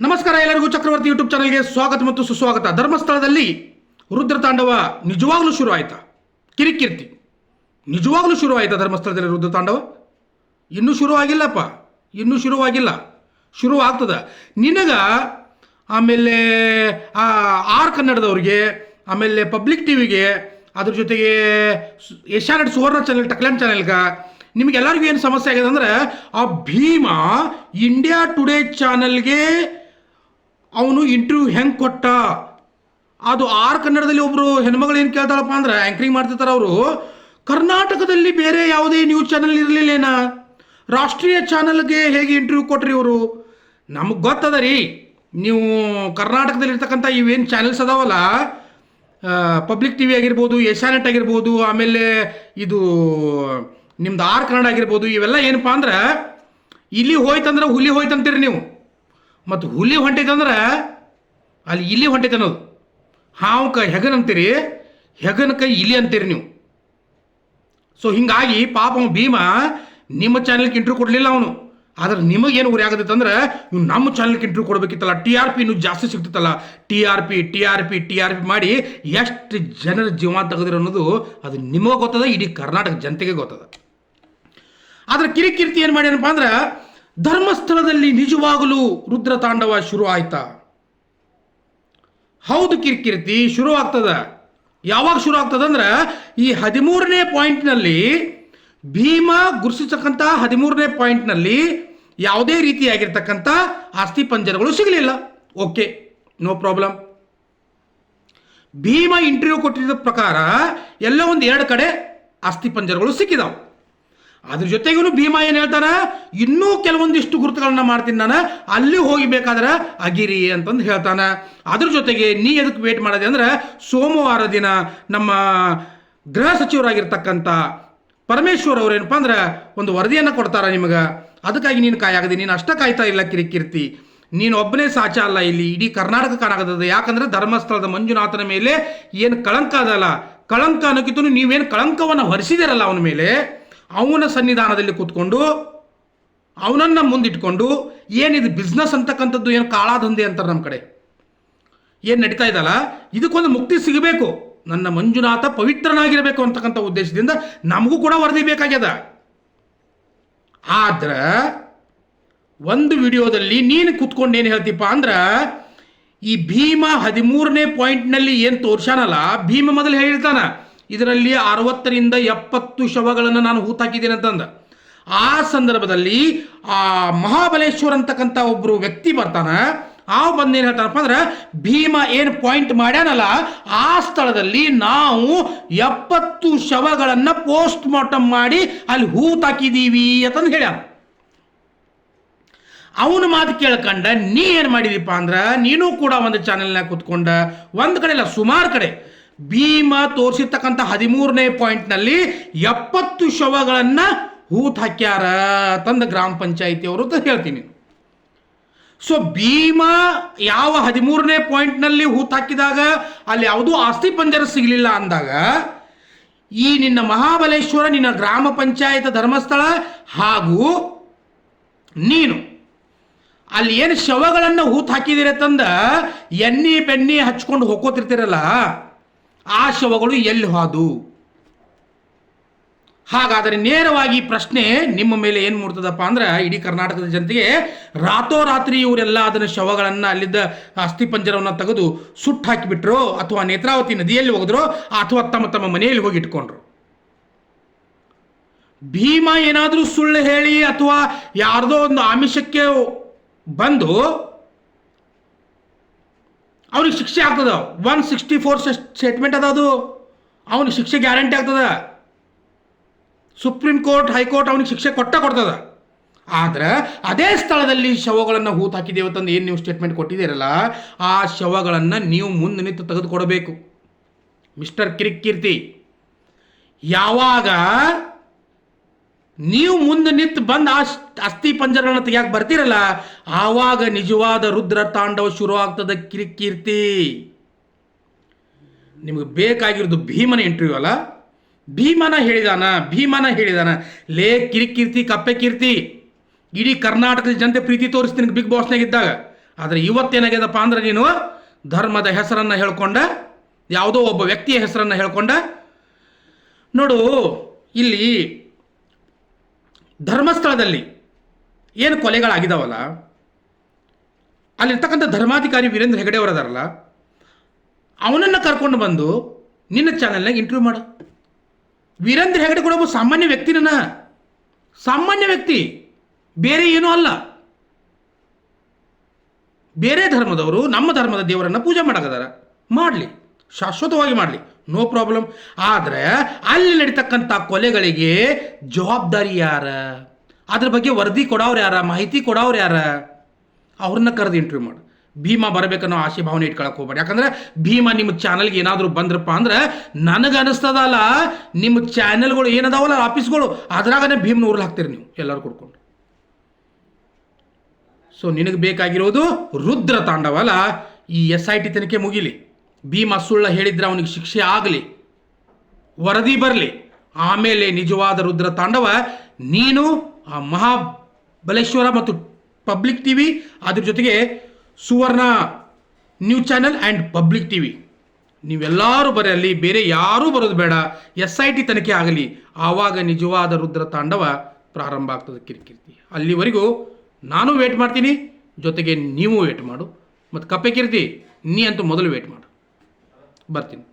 ನಮಸ್ಕಾರ ಎಲ್ಲರಿಗೂ ಚಕ್ರವರ್ತಿ ಯೂಟ್ಯೂಬ್ ಚಾನಲ್ಗೆ ಸ್ವಾಗತ ಮತ್ತು ಸುಸ್ವಾಗತ. ಧರ್ಮಸ್ಥಳದಲ್ಲಿ ರುದ್ರ ತಾಂಡವ ನಿಜವಾಗ್ಲೂ ಶುರು ಆಯ್ತಾ? ಕಿರಿಕಿರ್ತಿ. ನಿಜವಾಗ್ಲೂ ಶುರು ಆಯ್ತಾ ಧರ್ಮಸ್ಥಳದಲ್ಲಿ ರುದ್ರ ತಾಂಡವ? ಇನ್ನೂ ಶುರು ಆಗಿಲ್ಲಪ್ಪ. ಇನ್ನೂ ಶುರುವಾಗಿಲ್ಲ ಶುರು ಆಗ್ತದ. ನಿನಗ ಆಮೇಲೆ ಆರ್ ಕನ್ನಡದವ್ರಿಗೆ, ಆಮೇಲೆ ಪಬ್ಲಿಕ್ ಟಿವಿಗೆ, ಅದ್ರ ಜೊತೆಗೆ ಏಷ್ಯಾನೆಟ್ ಸುವರ್ಣ ಚಾನೆಲ್ ಟಕ್ಲ್ಯಾನ್ ಚಾನೆಲ್ಗೆ ನಿಮಗೆಲ್ಲರಿಗೂ ಏನು ಸಮಸ್ಯೆ ಆಗಿದೆ ಅಂದ್ರೆ ಆ ಭೀಮ ಇಂಡಿಯಾ ಟುಡೇ ಚಾನಲ್ಗೆ ಅವನು ಇಂಟರ್ವ್ಯೂ ಹೆಂಗೆ ಕೊಟ್ಟ? ಅದು ಆರ್ ಕನ್ನಡದಲ್ಲಿ ಒಬ್ಬರು ಹೆಣ್ಮಗಳು ಏನು ಕೇಳ್ತಾಳಪ್ಪ ಅಂದ್ರೆ ಆ್ಯಂಕರಿಂಗ್ ಮಾಡ್ತಿರ್ತಾರೆ ಅವರು, ಕರ್ನಾಟಕದಲ್ಲಿ ಬೇರೆ ಯಾವುದೇ ನ್ಯೂಸ್ ಚಾನಲ್ ಇರಲಿಲ್ಲೇನ? ರಾಷ್ಟ್ರೀಯ ಚಾನಲ್ಗೆ ಹೇಗೆ ಇಂಟರ್ವ್ಯೂ ಕೊಟ್ರಿ ಇವರು ನಮಗೆ ಗೊತ್ತದ ರೀ, ನೀವು ಕರ್ನಾಟಕದಲ್ಲಿರ್ತಕ್ಕಂಥ ಇವೇನು ಚಾನೆಲ್ಸ್ ಅದಾವಲ್ಲ ಪಬ್ಲಿಕ್ ಟಿ ವಿ ಆಗಿರ್ಬೋದು, ಏಷ್ಯಾನೆಟ್ ಆಗಿರ್ಬೋದು, ಆಮೇಲೆ ಇದು ನಿಮ್ದು ಆರ್ ಕನ್ನಡ ಆಗಿರ್ಬೋದು, ಇವೆಲ್ಲ ಏನಪ್ಪ ಅಂದ್ರೆ, ಇಲ್ಲಿ ಹೋಯ್ತಂದ್ರೆ ಹುಲಿ ಹೋಯ್ತಂತೀರಿ ನೀವು. ಮತ್ತು ಹುಲಿ ಹೊಂಟೈತಂದ್ರೆ ಅಲ್ಲಿ ಇಲಿ ಹೊಂಟೈತೆ ಅನ್ನೋದು. ಕ ಹೆಗನ್ ಅಂತೀರಿ, ಹೆಗನ ಕೈ ಇಲಿ ಅಂತೀರಿ ನೀವು. ಸೊ ಹಿಂಗಾಗಿ ಪಾಪ ಭೀಮ ನಿಮ್ಮ ಚಾನಲ್ಗೆ ಇಂಟ್ರ್ಯೂ ಕೊಡಲಿಲ್ಲ ಅವನು. ಆದ್ರೆ ನಿಮಗೇನು ಉರಿ ಆಗುತ್ತೆ ಅಂದ್ರೆ, ಇವ್ನು ನಮ್ಮ ಚಾನಲ್ಗೆ ಇಂಟ್ರ್ಯೂ ಕೊಡಬೇಕಿತ್ತಲ್ಲ ಟಿ ಆರ್ ಪಿ ಇನ್ನೂ ಜಾಸ್ತಿ ಸಿಗ್ತಿತ್ತಲ್ಲ T R P T R P T R P ಮಾಡಿ ಎಷ್ಟು ಜನರ ಜೀವ ತೆಗೆದಿರೋ ಅನ್ನೋದು ಅದು ನಿಮಗೆ ಗೊತ್ತದ, ಇಡೀ ಕರ್ನಾಟಕ ಜನತೆಗೆ ಗೊತ್ತದ. ಆದ್ರೆ ಕಿರಿಕಿರ್ತಿ ಏನು ಮಾಡ್ಯಾನಪ್ಪ ಅಂದ್ರೆ ಧರ್ಮಸ್ಥಳದಲ್ಲಿ ನಿಜವಾಗಲೂ ರುದ್ರ ತಾಂಡವ ಶುರು ಆಯ್ತಾ? ಹೌದು ಕಿರ್ಕಿರ್ತಿ, ಶುರು ಆಗ್ತದ. ಯಾವಾಗ ಶುರು ಆಗ್ತದ ಅಂದ್ರೆ ಈ ಹದಿಮೂರನೇ ಪಾಯಿಂಟ್ನಲ್ಲಿ ಭೀಮ ಗುರುಸಿರ್ತಕ್ಕಂಥ ಹದಿಮೂರನೇ ಪಾಯಿಂಟ್ನಲ್ಲಿ ಯಾವುದೇ ರೀತಿಯಾಗಿರ್ತಕ್ಕಂಥ ಆಸ್ತಿ ಪಂಜರಗಳು ಸಿಗಲಿಲ್ಲ. Okay, no problem. Bhima interview ಕೊಟ್ಟಿದ್ದ ಪ್ರಕಾರ ಎಲ್ಲ ಒಂದು ಎರಡು ಕಡೆ ಆಸ್ತಿ ಪಂಜರಗಳು ಸಿಕ್ಕಿದಾವೆ. ಅದ್ರ ಜೊತೆಗೂ ಭೀಮ ಏನು ಹೇಳ್ತಾನೆ? ಇನ್ನೂ ಕೆಲವೊಂದಿಷ್ಟು ಗುರುತುಗಳನ್ನ ಮಾಡ್ತೀನಿ ನಾನು. ಅಲ್ಲಿ ಹೋಗಿ ಬೇಕಾದ್ರೆ ಅಗಿರಿ ಅಂತಂದು ಹೇಳ್ತಾನೆ. ಅದ್ರ ಜೊತೆಗೆ ನೀ ಎದಕ್ಕೆ ವೇಟ್ ಮಾಡೋದೆ ಅಂದ್ರೆ ಸೋಮವಾರ ದಿನ ನಮ್ಮ ಗೃಹ ಸಚಿವರಾಗಿರ್ತಕ್ಕಂಥ ಪರಮೇಶ್ವರ್ ಅವ್ರೇನಪ್ಪ ಅಂದ್ರೆ ಒಂದು ವರದಿಯನ್ನು ಕೊಡ್ತಾರ ನಿಮಗೆ. ಅದಕ್ಕಾಗಿ ನೀನು ಕಾಯಾಗದೆ ನೀನು ಅಷ್ಟ ಕಾಯ್ತಾ ಇಲ್ಲ ಕಿರಿಕಿರ್ತಿ ನೀನು ಒಬ್ಬನೇ ಸಾಚ ಅಲ್ಲ ಇಲ್ಲಿ, ಇಡೀ ಕರ್ನಾಟಕ ಕಾಣಾಗದ ಯಾಕಂದ್ರೆ ಧರ್ಮಸ್ಥಳದ ಮಂಜುನಾಥನ ಮೇಲೆ ಏನು ಕಳಂಕ ಅದಲ್ಲ. ಕಳಂಕ ಅನ್ನೋಕ್ಕಿಂತ ನೀವೇನು ಕಳಂಕವನ್ನು ಹೊರಿಸಿದಿರಲ್ಲ ಅವನ ಮೇಲೆ? ಅವನ ಸನ್ನಿಧಾನದಲ್ಲಿ ಕೂತ್ಕೊಂಡು, ಅವನನ್ನು ಮುಂದಿಟ್ಕೊಂಡು ಏನಿದು ಬಿಸ್ನೆಸ್ ಅಂತಕ್ಕಂಥದ್ದು, ಏನು ಕಾಳಾದಂಧೆ ಅಂತಾರೆ ನಮ್ಮ ಕಡೆ? ಏನು ನಡೀತಾ ಇದ್ದಲ್ಲ ಇದಕ್ಕೊಂದು ಮುಕ್ತಿ ಸಿಗಬೇಕು. ನನ್ನ ಮಂಜುನಾಥ ಪವಿತ್ರನಾಗಿರಬೇಕು ಅಂತಕ್ಕಂಥ ಉದ್ದೇಶದಿಂದ ನಮಗೂ ಕೂಡ ವರದಿ ಬೇಕಾಗ್ಯದ. ಆದ್ರೆ, ಒಂದು ವಿಡಿಯೋದಲ್ಲಿ ನೀನು ಕೂತ್ಕೊಂಡು ಏನು ಹೇಳ್ತೀಪ್ಪ ಅಂದ್ರೆ, ಈ ಭೀಮ ಹದಿಮೂರನೇ ಪಾಯಿಂಟ್ನಲ್ಲಿ ಏನು ತೋರ್ಸಾನಲ್ಲ ಭೀಮ ಮೊದಲು ಹೇಳಿರ್ತಾನ ಇದರಲ್ಲಿ ಅರವತ್ತರಿಂದ ಎಪ್ಪತ್ತು ಶವಗಳನ್ನು ನಾನು ಹೂತಾಕಿದ್ದೀನಿ ಅಂತಂದ. ಆ ಸಂದರ್ಭದಲ್ಲಿ ಆ ಮಹಾಬಲೇಶ್ವರ್ ಅಂತಕ್ಕಂಥ ಒಬ್ಬರು ವ್ಯಕ್ತಿ ಬರ್ತಾನ. ಆ ಬಂದು ಏನು ಹೇಳ್ತಾನಪ್ಪ ಅಂದ್ರೆ, ಭೀಮ ಏನು ಪಾಯಿಂಟ್ ಮಾಡ್ಯಾನಲ್ಲ, ಆ ಸ್ಥಳದಲ್ಲಿ ನಾವು ಎಪ್ಪತ್ತು ಶವಗಳನ್ನು ಪೋಸ್ಟ್ ಮಾರ್ಟಮ್ ಮಾಡಿ ಅಲ್ಲಿ ಹೂತಾಕಿದ್ದೀವಿ ಅಂತಂದು ಹೇಳ್ಯಾನ. ಅವನ ಮಾತು ಕೇಳ್ಕಂಡ, ನೀ ಏನು ಮಾಡಿದೀಪ ಅಂದ್ರೆ, ನೀನು ಕೂಡ ಒಂದು ಚಾನೆಲ್ನಾಗ ಕುತ್ಕೊಂಡ, ಒಂದು ಕಡೆ ಇಲ್ಲ, ಸುಮಾರು ಕಡೆ ಭೀಮ ತೋರಿಸಿರ್ತಕ್ಕಂಥ ಹದಿಮೂರನೇ ಪಾಯಿಂಟ್ನಲ್ಲಿ ಎಪ್ಪತ್ತು ಶವಗಳನ್ನು ಹೂತ್ ಹಾಕ್ಯಾರ ತಂದ ಗ್ರಾಮ ಪಂಚಾಯಿತಿಯವರು ಅಂತ ಹೇಳ್ತೀನಿ. ಸೊ ಭೀಮ ಯಾವ ಹದಿಮೂರನೇ ಪಾಯಿಂಟ್ನಲ್ಲಿ ಹೂತ್ ಹಾಕಿದಾಗ ಅಲ್ಲಿ ಯಾವುದೂ ಆಸ್ತಿ ಪಂಜರ ಸಿಗಲಿಲ್ಲ ಅಂದಾಗ, ಈ ನಿನ್ನ ಮಹಾಬಲೇಶ್ವರ, ನಿನ್ನ ಗ್ರಾಮ ಪಂಚಾಯತ್ ಧರ್ಮಸ್ಥಳ ಹಾಗೂ ನೀನು ಅಲ್ಲಿ ಏನು ಶವಗಳನ್ನು ಹೂತ್ ಹಾಕಿದಿರ ತಂದ ಎಣ್ಣೆ ಬೆಣ್ಣೆ ಹಚ್ಕೊಂಡು ಹೋಗೋತಿರ್ತೀರಲ್ಲ ಆ ಶವಗಳು ಎಲ್ಲಿ ಹಾದು? ಹಾಗಾದರೆ ನೇರವಾಗಿ ಪ್ರಶ್ನೆ ನಿಮ್ಮ ಮೇಲೆ ಏನು ಮೂಡ್ತದಪ್ಪ ಅಂದ್ರೆ ಇಡೀ ಕರ್ನಾಟಕದ ಜನತೆಗೆ ರಾತೋರಾತ್ರಿ ಇವರೆಲ್ಲ ಅದನ್ನ ಶವಗಳನ್ನು ಅಲ್ಲಿದ್ದ ಅಸ್ಥಿ ಪಂಜರವನ್ನು ತೆಗೆದು ಸುಟ್ಟು ಹಾಕಿಬಿಟ್ರು ಅಥವಾ ನೇತ್ರಾವತಿ ನದಿಯಲ್ಲಿ ಹೋಗಿದ್ರು ಅಥವಾ ತಮ್ಮ ತಮ್ಮ ಮನೆಯಲ್ಲಿ ಹೋಗಿ ಇಟ್ಕೊಂಡ್ರು. ಭೀಮ ಏನಾದರೂ ಸುಳ್ಳು ಹೇಳಿ ಅಥವಾ ಯಾರ್ದೋ ಒಂದು ಆಮಿಷಕ್ಕೆ ಬಂದು ಅವ್ನಿಗೆ ಶಿಕ್ಷೆ ಆಗ್ತದ. ಒನ್ ಸಿಕ್ಸ್ಟಿ ಫೋರ್ ಸ್ಟೇಟ್ಮೆಂಟ್ ಅದ ಅದು. ಅವ್ನಿಗೆ ಶಿಕ್ಷೆ ಗ್ಯಾರಂಟಿ ಆಗ್ತದ. ಸುಪ್ರೀಂ ಕೋರ್ಟ್ ಹೈಕೋರ್ಟ್ ಅವ್ನಿಗೆ ಶಿಕ್ಷೆ ಕೊಟ್ಟ ಕೊಡ್ತದ. ಆದ್ರೆ ಅದೇ ಸ್ಥಳದಲ್ಲಿ ಶವಗಳನ್ನು ಹೂತ್ ಹಾಕಿದ್ದೇವೆ ತಂದು ಏನು ನೀವು ಸ್ಟೇಟ್ಮೆಂಟ್ ಕೊಟ್ಟಿದ್ದೀರಲ್ಲ, ಆ ಶವಗಳನ್ನು ನೀವು ಮುಂದೆ ನಿಂತು ತೆಗೆದುಕೊಡಬೇಕು. ಮಿಸ್ಟರ್ ಕಿರಿಕೀರ್ತಿ ಯಾವಾಗ ನೀವು ಮುಂದೆ ನಿಂತು ಬಂದು ಆ ಅಸ್ಥಿ ಪಂಜರಗಳನ್ನ ಬರ್ತೀರಲ್ಲ? ಆವಾಗ ನಿಜವಾದ ರುದ್ರ ತಾಂಡವ ಶುರು ಆಗ್ತದ ಕಿರಿಕೀರ್ತಿ. ನಿಮಗೆ ಬೇಕಾಗಿರೋದು ಭೀಮನ ಇಂಟರ್ವ್ಯೂ ಅಲ್ಲ? ಭೀಮನ ಹೇಳಿದಾನ ಭೀಮನ ಹೇಳಿದಾನ. ಲೇ ಕಿರಿಕೀರ್ತಿ, ಕಪ್ಪೆ ಕೀರ್ತಿ. ಇಡೀ ಕರ್ನಾಟಕದ ಜನತೆ ಪ್ರೀತಿ ತೋರಿಸ್ತೀನಿ ಬಿಗ್ ಬಾಸ್ನಾಗ ಇದ್ದಾಗ ಆದರೆ ಇವತ್ತೇನಾಗ್ಯದಪ್ಪ ಅಂದ್ರೆ ನೀನು ಧರ್ಮದ ಹೆಸರನ್ನು ಹೇಳ್ಕೊಂಡ, ಯಾವುದೋ ಒಬ್ಬ ವ್ಯಕ್ತಿಯ ಹೆಸರನ್ನು ಹೇಳ್ಕೊಂಡ. ನೋಡು, ಇಲ್ಲಿ ಧರ್ಮಸ್ಥಳದಲ್ಲಿ ಏನು ಕೊಲೆಗಳಾಗಿದಾವಲ್ಲ, ಅಲ್ಲಿರ್ತಕ್ಕಂಥ ಧರ್ಮಾಧಿಕಾರಿ ವೀರೇಂದ್ರ ಹೆಗಡೆ ಅವರದಾರಲ್ಲ, ಅವನನ್ನು ಕರ್ಕೊಂಡು ಬಂದು ನಿನ್ನ ಚಾನಲ್ನಾಗ ಇಂಟರ್ವ್ಯೂ ಮಾಡು. ವೀರೇಂದ್ರ ಹೆಗಡೆ ಕೂಡ ಒಬ್ಬ ಸಾಮಾನ್ಯ ವ್ಯಕ್ತಿನ ಸಾಮಾನ್ಯ ವ್ಯಕ್ತಿ, ಬೇರೆ ಏನೂ ಅಲ್ಲ. ಬೇರೆ ಧರ್ಮದವರು ನಮ್ಮ ಧರ್ಮದ ದೇವರನ್ನು ಪೂಜೆ ಮಾಡಕ್ಕದಾರ ಮಾಡಲಿ, ಶಾಶ್ವತವಾಗಿ ಮಾಡಲಿ. ನೋ ಪ್ರಾಬ್ಲಮ್ ಆದರೆ ಅಲ್ಲಿ ನಡೀತಕ್ಕಂಥ ಕೊಲೆಗಳಿಗೆ ಜವಾಬ್ದಾರಿ ಯಾರ? ಅದ್ರ ಬಗ್ಗೆ ವರದಿ ಕೊಡೋರು ಯಾರ? ಮಾಹಿತಿ ಕೊಡೋರು ಯಾರ? ಅವ್ರನ್ನ ಕರೆದು ಇಂಟರ್ವ್ಯೂ ಮಾಡು. ಭೀಮಾ ಬರಬೇಕನ್ನೋ ಆಶೆ ಭಾವನೆ ಇಟ್ಕೊಳಕ್ಕೆ ಹೋಗ್ಬೇಡಿ. ಯಾಕಂದ್ರೆ ಭೀಮಾ ನಿಮ್ಮ ಚಾನಲ್ಗೆ ಏನಾದರೂ ಬಂದ್ರಪ್ಪ ಅಂದ್ರೆ ನನಗೆ ಅನಿಸ್ತದಲ್ಲ. ನಿಮ್ಮ ಚಾನೆಲ್ಗಳು ಏನದಾವಲ್ಲ ಆಫೀಸ್ಗಳು ಅದ್ರಾಗನೇ ಭೀಮ್ನ ಊರ್ಲಿ ಹಾಕ್ತೀರಿ ನೀವು. ಎಲ್ಲರೂ ಕೊಡ್ಕೊಂಡು. ಸೊ ನಿನಗೆ ಬೇಕಾಗಿರೋದು ರುದ್ರ ತಾಂಡವಲ್ಲ. ಈ ಎಸ್ ಐ ಟಿ ತನಿಖೆ ಮುಗಿಲಿ. ಭೀಮ ಸುಳ್ಳ ಹೇಳಿದ್ರೆ ಅವನಿಗೆ ಶಿಕ್ಷೆ ಆಗಲಿ, ವರದಿ ಬರಲಿ. ಆಮೇಲೆ ನಿಜವಾದ ರುದ್ರ ತಾಂಡವ, ನೀನು ಆ ಮಹಾಬಲೇಶ್ವರ ಮತ್ತು ಪಬ್ಲಿಕ್ ಟಿ ವಿ ಅದ್ರ ಜೊತೆಗೆ Suvarna news channel and public TV ನೀವೆಲ್ಲರೂ ಬರೀ ಅಲ್ಲಿ, ಬೇರೆ ಯಾರೂ ಬರೋದು ಬೇಡ. ಎಸ್ ಐ ಟಿ ತನಿಖೆ ಆಗಲಿ. ಆವಾಗ ನಿಜವಾದ ರುದ್ರ ತಾಂಡವ ಪ್ರಾರಂಭ ಆಗ್ತದೆ ಕಿರಿಕಿರ್ತಿ ಅಲ್ಲಿವರೆಗೂ ನಾನು ವೇಟ್ ಮಾಡ್ತೀನಿ. ಜೊತೆಗೆ ನೀವು ವೇಟ್ ಮಾಡು. ಮತ್ತು ಕಪ್ಪೆ ಕಿರ್ತಿ, ನೀ ಅಂತೂ ಮೊದಲು ವೇಟ್ ಮಾಡು. ಬರ್ತೀನಿ